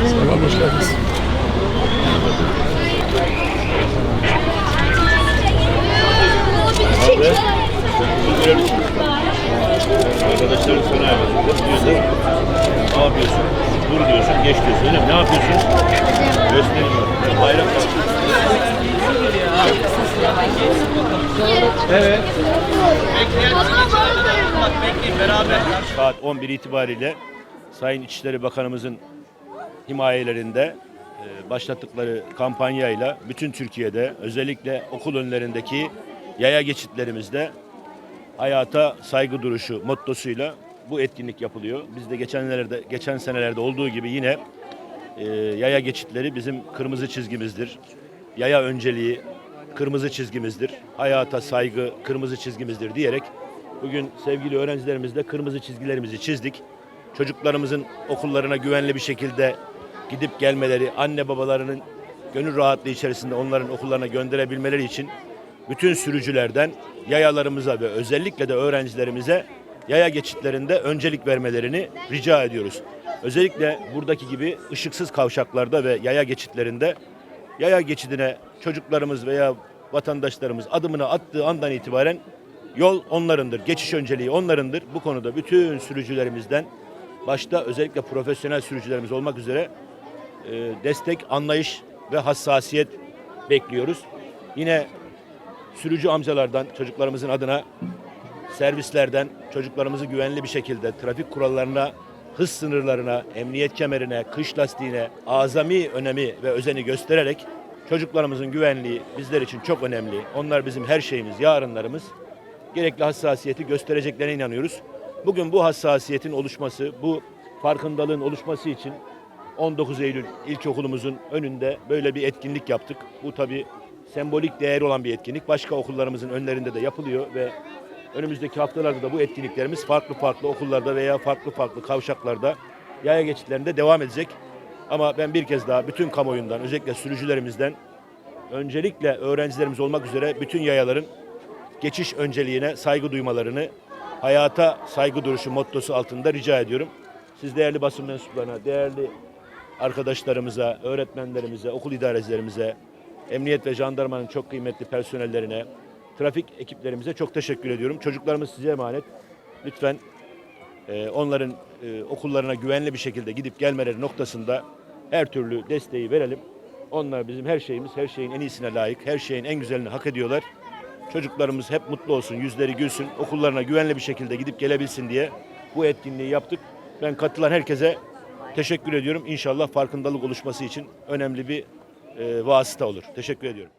Eyvallah hoş geldiniz. Abi? Arkadaşların sana yapıyorsun. Diyorsun, ne yapıyorsun? Dur diyorsun, geç diyorsun. Öyle mi? Ne yapıyorsun? Göstereyim. Bayrak var. Saat 11 itibariyle Sayın İçişleri Bakanımızın himayelerinde e, başlattıkları kampanyayla bütün Türkiye'de özellikle okul önlerindeki yaya geçitlerimizde hayata saygı duruşu mottosuyla bu etkinlik yapılıyor. Biz de geçenlerde geçen senelerde olduğu gibi yine e, yaya geçitleri bizim kırmızı çizgimizdir. Yaya önceliği kırmızı çizgimizdir. Hayata saygı kırmızı çizgimizdir diyerek bugün sevgili öğrencilerimizle kırmızı çizgilerimizi çizdik. Çocuklarımızın okullarına güvenli bir şekilde gidip gelmeleri, anne babalarının gönül rahatlığı içerisinde onların okullarına gönderebilmeleri için bütün sürücülerden yayalarımıza ve özellikle de öğrencilerimize yaya geçitlerinde öncelik vermelerini rica ediyoruz. Özellikle buradaki gibi ışıksız kavşaklarda ve yaya geçitlerinde yaya geçidine çocuklarımız veya vatandaşlarımız adımını attığı andan itibaren yol onlarındır. Geçiş önceliği onlarındır. Bu konuda bütün sürücülerimizden başta özellikle profesyonel sürücülerimiz olmak üzere e, destek, anlayış ve hassasiyet bekliyoruz. Yine sürücü amcalardan çocuklarımızın adına servislerden çocuklarımızı güvenli bir şekilde trafik kurallarına, hız sınırlarına, emniyet kemerine, kış lastiğine azami önemi ve özeni göstererek çocuklarımızın güvenliği bizler için çok önemli. Onlar bizim her şeyimiz, yarınlarımız. Gerekli hassasiyeti göstereceklerine inanıyoruz. Bugün bu hassasiyetin oluşması, bu farkındalığın oluşması için 19 Eylül ilkokulumuzun önünde böyle bir etkinlik yaptık. Bu tabi sembolik değeri olan bir etkinlik. Başka okullarımızın önlerinde de yapılıyor ve önümüzdeki haftalarda da bu etkinliklerimiz farklı farklı okullarda veya farklı farklı kavşaklarda yaya geçitlerinde devam edecek. Ama ben bir kez daha bütün kamuoyundan özellikle sürücülerimizden öncelikle öğrencilerimiz olmak üzere bütün yayaların geçiş önceliğine saygı duymalarını hayata saygı duruşu mottosu altında rica ediyorum. Siz değerli basın mensuplarına, değerli arkadaşlarımıza, öğretmenlerimize, okul idarecilerimize, emniyet ve jandarmanın çok kıymetli personellerine, trafik ekiplerimize çok teşekkür ediyorum. Çocuklarımız size emanet. Lütfen e, onların e, okullarına güvenli bir şekilde gidip gelmeleri noktasında her türlü desteği verelim. Onlar bizim her şeyimiz, her şeyin en iyisine layık, her şeyin en güzelini hak ediyorlar. Çocuklarımız hep mutlu olsun, yüzleri gülsün, okullarına güvenli bir şekilde gidip gelebilsin diye bu etkinliği yaptık. Ben katılan herkese teşekkür ediyorum. İnşallah farkındalık oluşması için önemli bir e, vasıta olur. Teşekkür ediyorum.